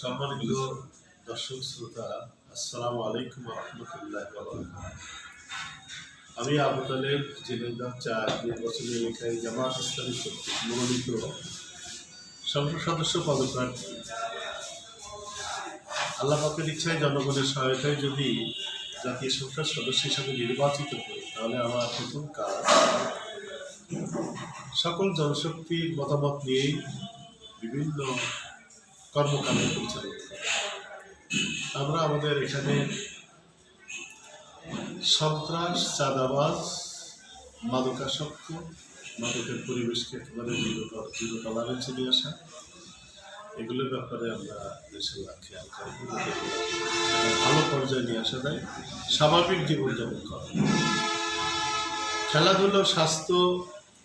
সম্মানিত দর্শক শ্রোতা, আসসালামু আলাইকুম রহমতুল্লাহ আমি আবু তালেব জেনেদা চার নির্বাচনী এলাকায় জামাত ইসলামী কর্তৃক মনোনীত সংসদ সদস্য পদপ্রার্থী। আল্লাহ পাকের ইচ্ছায় জনগণের সহায়তায় যদি জাতীয় সংসদ সদস্য হিসাবে নির্বাচিত হই, তাহলে আমার প্রথম কাজ। সকল জনশক্তির মতামত নিয়েই বিভিন্ন কর্মকাণ্ড পরিচালিত আমরা আমাদের এখানে সন্ত্রাস, চাঁদাবাজ, মাদকাসক্ত, মাদকের পরিবেশকে একেবারে জিরো টলারেন্সে আসা, এগুলোর ব্যাপারে আমরা দেশের খেয়াল করব ভালো পর্যায়ে নিয়ে আসা যায়, স্বাভাবিক জীবনযাপন করা। খেলাধুলো স্বাস্থ্য,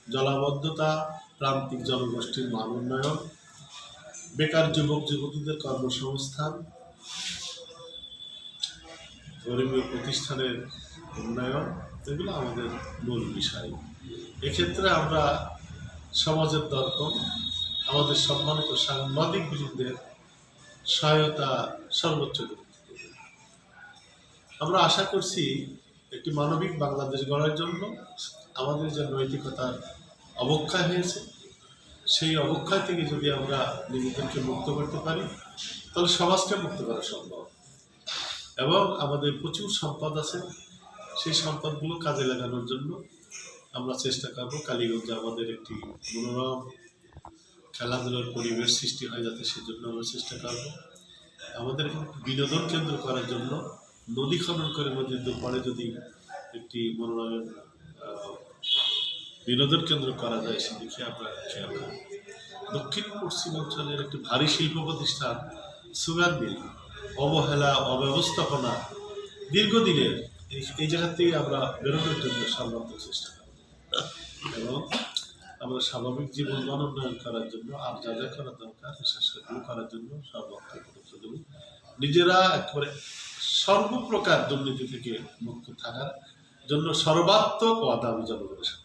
জলাবদ্ধতা, প্রান্তিক জনগোষ্ঠীর মান উন্নয়ন বেকার যুবক যুবতীদের কর্মসংস্থান, ধর্মীয় প্রতিষ্ঠানের উন্নয়ন, এগুলো আমাদের মূল বিষয়। এক্ষেত্রে আমরা সমাজের দর্পণ, আমাদের সম্মানিত সাংবাদিক বৃন্দের সহায়তা সর্বোচ্চ আমরা আশা করছি একটি মানবিক বাংলাদেশ গড়ার জন্য আমাদের যে নৈতিকতার অবক্ষয় হয়েছে সেই অবক্ষয় থেকে যদি আমরা নিজেদেরকে মুক্ত করতে পারি, তাহলে সমাজকে মুক্ত করা সম্ভব। এবং আমাদের প্রচুর সম্পদ আছে, সেই সম্পদগুলো কাজে লাগানোর জন্য আমরা চেষ্টা করব কালীগঞ্জে আমাদের একটি মনোরম খেলাধুলার পরিবেশ সৃষ্টি হয় যাতে সেজন্য আমরা চেষ্টা করব। আমাদের বিনোদন কেন্দ্র করার জন্য নদী খনন করে নদীর পরে যদি একটি মনোরম বিনোদন কেন্দ্র করা যায় সেদিকে আমরা খেয়াল করব দক্ষিণ পশ্চিমাঞ্চলের একটি ভারী শিল্প প্রতিষ্ঠান সুগার মিল, অবহেলা, অব্যবস্থাপনা, দীর্ঘদিনের এই- জায়গা থেকে আমরা বেরোনোর জন্য সর্বাত্মক চেষ্টা করব এবং আমরা স্বাভাবিক জীবন মান উন্নয়ন করার জন্য, আর যা যা করা দরকার সেগুলো করার জন্য সর্বাত্মক নিজেরা একেবারে সর্বপ্রকার দুর্নীতি থেকে মুক্ত থাকার জন্য সর্বাত্মক ওয়াদা আমি জনগণের সাথে